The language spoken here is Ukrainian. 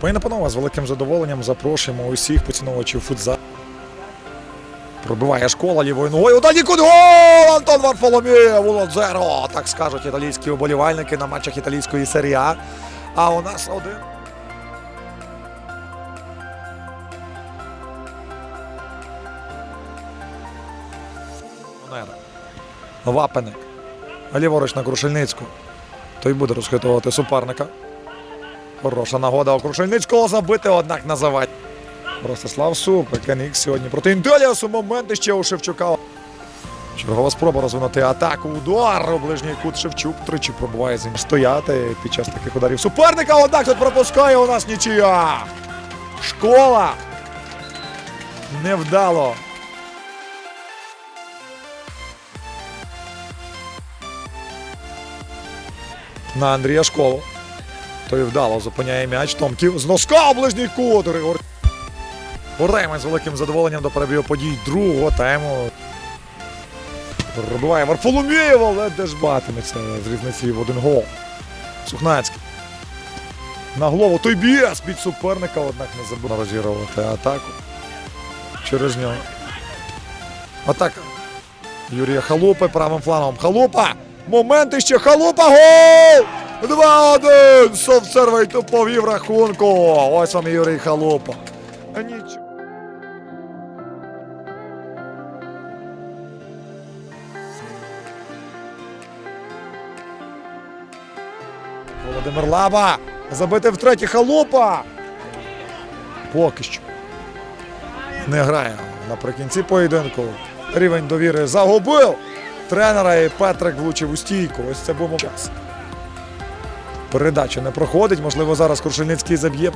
Пані панове, з великим задоволенням запрошуємо усіх поціновувачів футзалу. Пробиває школа лівою ногою. Удар нікуди гол! Антон Варфоломєв! 1-0, так скажуть італійські уболівальники на матчах італійської серії А. А у нас один. Вапеник. Ліворуч на Крушельницьку. Той буде розхитувати суперника. Хороша нагода у Крушельницького забити, однак називати. Ростислав Супик, Ікс сьогодні проти Інтеліасу. Моменти ще у Шевчука. Чергова спроба розвинути атаку. Удар у ближній кут Шевчук тричі пробуває з ним стояти під час таких ударів суперника. Однак тут пропускає у нас нічия. Школа. Невдало. На Андрія Школу. Той вдало зупиняє м'яч. Томків з носка ближній кут. Григор. Гуреємець з великим задоволенням до перебігу подій другого тайму. Пробиває Варфоломєєв, але де ж батиметься з різницею в один гол. Сухнацький. На голову той біс під суперника, однак не забув розігрувати атаку. Через нього. Атака. Юрія Халупи правим флангом. Халупа! Момент іще Халупа! Гол! 2-1! Совцервий повів рахунку. Ось вам Юрій Халупа. Нічого. Володимир Лаба. Забити втретє халупа. Поки що. Не грає. Наприкінці поєдинку. Рівень довіри загубив. Тренера і Петрик влучив у стійку. Ось це був час. Передача не проходить. Можливо, зараз Крушельницький заб'є.